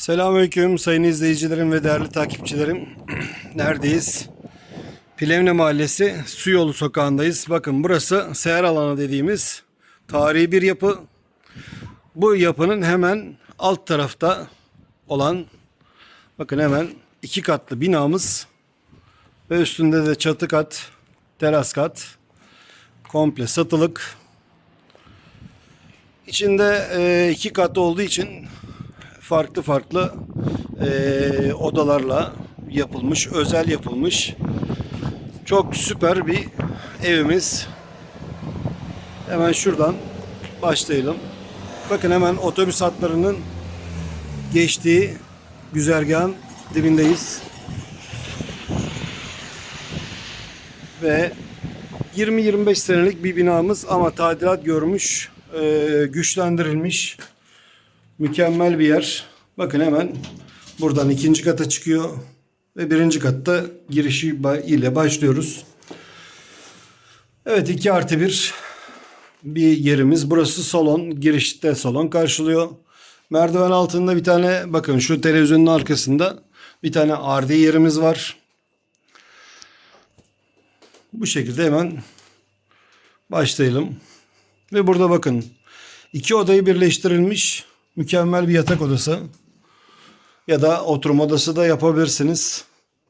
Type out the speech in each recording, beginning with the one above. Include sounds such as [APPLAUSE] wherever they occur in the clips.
Selamünaleyküm sayın izleyicilerim ve değerli takipçilerim. [CLEARS THROAT] Neredeyiz? Plevne Mahallesi Su Yolu Sokağı'ndayız. Bakın burası seyahat alanı dediğimiz tarihi bir yapı. Bu yapının hemen alt tarafta olan bakın hemen iki katlı binamız ve üstünde de çatı kat, teras kat komple satılık. İçinde e, iki katlı olduğu için farklı farklı e, odalarla yapılmış, özel yapılmış. Çok süper bir evimiz. Hemen şuradan başlayalım. Bakın hemen otobüs hatlarının geçtiği güzergahın dibindeyiz. Ve 20-25 senelik bir binamız ama tadilat görmüş, güçlendirilmiş. Mükemmel bir yer. Bakın hemen buradan ikinci kata çıkıyor. Ve birinci katta girişi ile başlıyoruz. Evet 2 artı 1 bir yerimiz. Burası salon. Girişte salon karşılıyor. Merdiven altında bir tane bakın şu televizyonun arkasında bir tane ardi yerimiz var. Bu şekilde hemen başlayalım. Ve burada bakın iki odayı birleştirilmiş mükemmel bir yatak odası. Ya da oturma odası da yapabilirsiniz.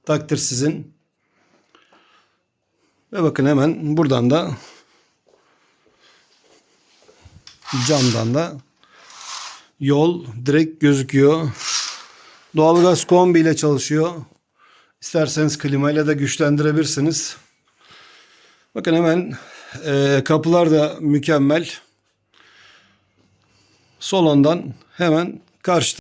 Takdir sizin. Ve bakın hemen buradan da camdan da yol direkt gözüküyor. Doğalgaz kombi ile çalışıyor. İsterseniz klimayla da güçlendirebilirsiniz. Bakın hemen e, kapılar da mükemmel. Salondan hemen karşı